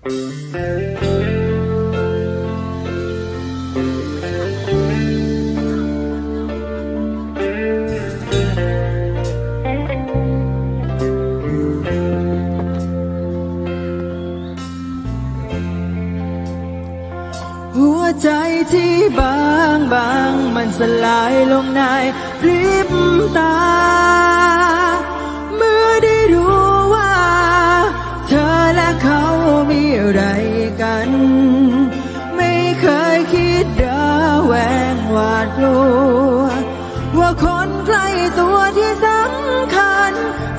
หัวใจที่บางบางมันสลายลงในพริบตาากลัว ว่าคนใกล้ตัวที่สำคัญ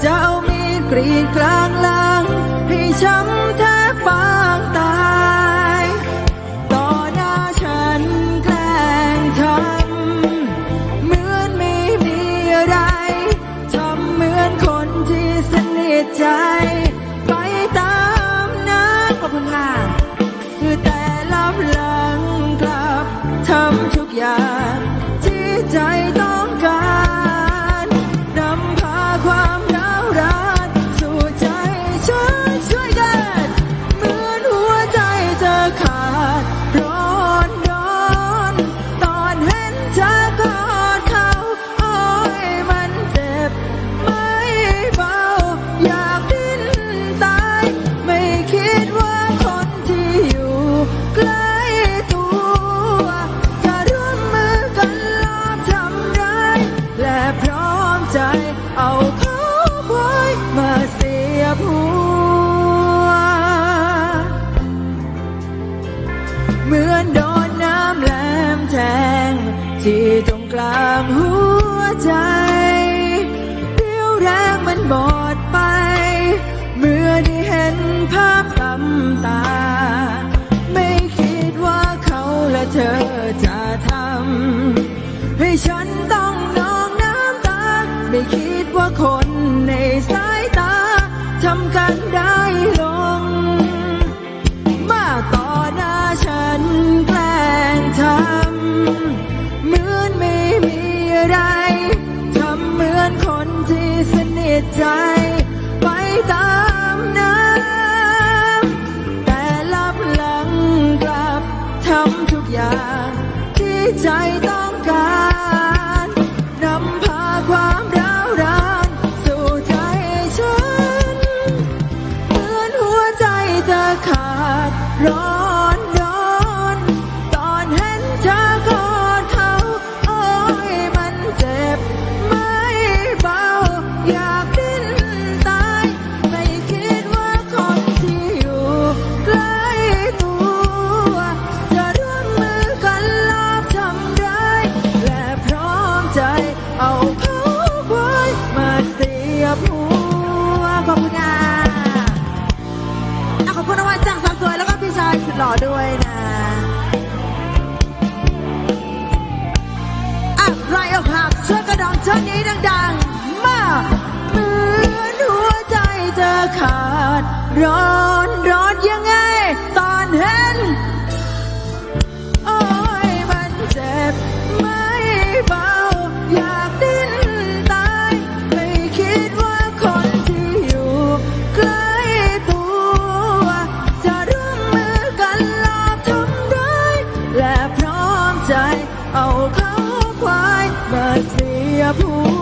จะเอามีดกรีดกลางหลังให้ช้ำแท เอาเขาไว้มาเสียบหัว เหมือนโดนน้ำแหลมแทง ที่ตรงกลางหัวใจเรี่ยวแรงมันหมดไป เมื่อได้เห็นภาพตำตา ไม่คิดว่าเขาและเธอจะทำให้ฉันต้องนอน ไม่คิดว่าคนในสายตาทำกันได้ลง มาต่อหน้าฉันแกล้งทำเหมือนไม่มีอะไรทำเหมือนคนที่สนิทใจ ไปตามน้ำแต่ลับหลังกลับทำทุกอย่างที่ใจต้อง ร้อน พี่ชายสุดหล่อด้วยนะอะไรเอาผักช่วยกระดองเช่นนี้ดัง ๆ มาเหมือนหัวใจจะขาดร้อ เอาเขาควายมาเสียผู้